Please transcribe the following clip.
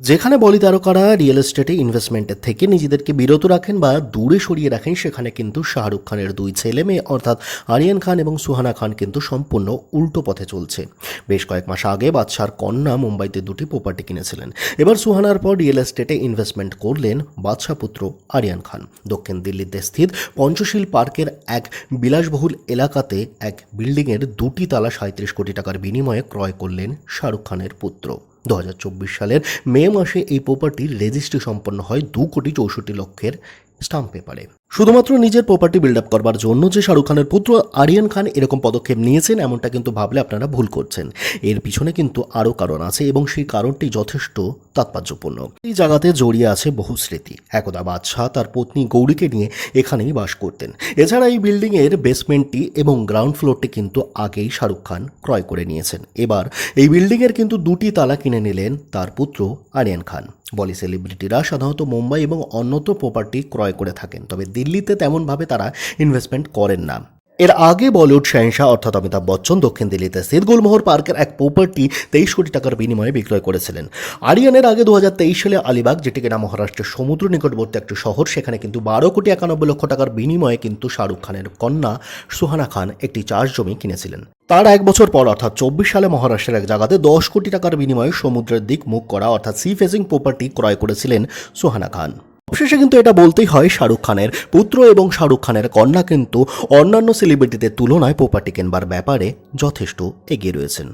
যেখানে বলি তারকারা রিয়েল এস্টেটে ইনভেস্টমেন্টের থেকে নিজেদেরকে বিরত রাখেন বা দূরে সরিয়ে রাখেন, সেখানে কিন্তু শাহরুখ খানের দুই ছেলে মেয়ে, অর্থাৎ আরিয়ান খান এবং সুহানা খান কিন্তু সম্পূর্ণ উল্টো পথে চলছে। বেশ কয়েক মাস আগে বাদশার কন্যা মুম্বাইতে দুটি প্রপার্টি কিনেছিলেন। এবার সুহানার পর রিয়েল এস্টেটে ইনভেস্টমেন্ট করলেন বাদশা পুত্র আরিয়ান খান। দক্ষিণ দিল্লিতে স্থিত পঞ্চশীল পার্কের এক বিলাসবহুল এলাকাতে এক বিল্ডিংয়ের দুটি তালা সাঁত্রিশ কোটি টাকার বিনিময়ে ক্রয় করলেন শাহরুখ খানের পুত্র। দু হাজার চব্বিশ সালের মে মাসে এই প্রপার্টির রেজিস্ট্রি সম্পন্ন হয় দু কোটি চৌষট্টি লক্ষের স্টাম্প পেপারে শুধুমাত্র নিজের প্রপার্টি বিল্ড আপ করবার জন্য যে শাহরুখ খানের পুত্র আরিয়ান খান এরকম পদক্ষেপ নিয়েছেন, এমনটা কিন্তু ভাবলে আপনারা ভুল করছেন। এর পিছনে কিন্তু আরও কারণ আছে এবং সেই কারণটি যথেষ্ট তাৎপর্যপূর্ণ। এই জায়গাতে জড়িয়ে আছে বহু স্মৃতি। একদা বাদশাহ তার পত্নী গৌরীকে নিয়ে এখানেই বাস করতেন। এছাড়া এই বিল্ডিংয়ের বেসমেন্টটি এবং গ্রাউন্ড ফ্লোরটি কিন্তু আগেই শাহরুখ খান ক্রয় করে নিয়েছেন। এবার এই বিল্ডিংয়ের কিন্তু দুটি তালা কিনে নিলেন তার পুত্র আরিয়ান খান। বলি সেলিব্রিটিরা সাধারণত মুম্বাই এবং অন্যত্র প্রপার্টি ক্রয় করে থাকেন, তবে দিল্লিতে তেমনভাবে তারা ইনভেস্টমেন্ট করেন না। এর আগে বলিউড শাহিনশাহ অর্থাৎ অমিতাভ বচ্চন দক্ষিণ দিল্লিতে স্থিত গুলমোহর পার্কের এক প্রপার্টি তেইশ কোটি টাকার বিনিময়ে বিক্রয় করেছিলেন। আরিয়ানের আগে দু হাজার তেইশ সালে আলিবাগ যেটি কিনা মহারাষ্ট্রের সমুদ্র নিকটবর্তী একটি শহর, সেখানে কিন্তু বারো কোটি একানব্বই লক্ষ টাকার বিনিময়ে কিন্তু শাহরুখ খানের কন্যা সুহানা খান একটি চাষ জমি কিনেছিলেন। তার এক বছর পর, অর্থাৎ চব্বিশ সালে মহারাষ্ট্রের এক জায়গাতে দশ কোটি টাকার বিনিময়ে সমুদ্রের দিক মুখ করা, অর্থাৎ সি ফেসিং প্রপার্টি ক্রয় করেছিলেন সোহানা খান। অবশেষে কিন্তু এটা বলতেই হয়, শাহরুখ খানের পুত্র এবং শাহরুখ খানের কন্যা কিন্তু অন্যান্য সেলিব্রিটিদের তুলনায় প্রপার্টি কেনবার ব্যাপারে যথেষ্ট এগিয়ে রয়েছেন।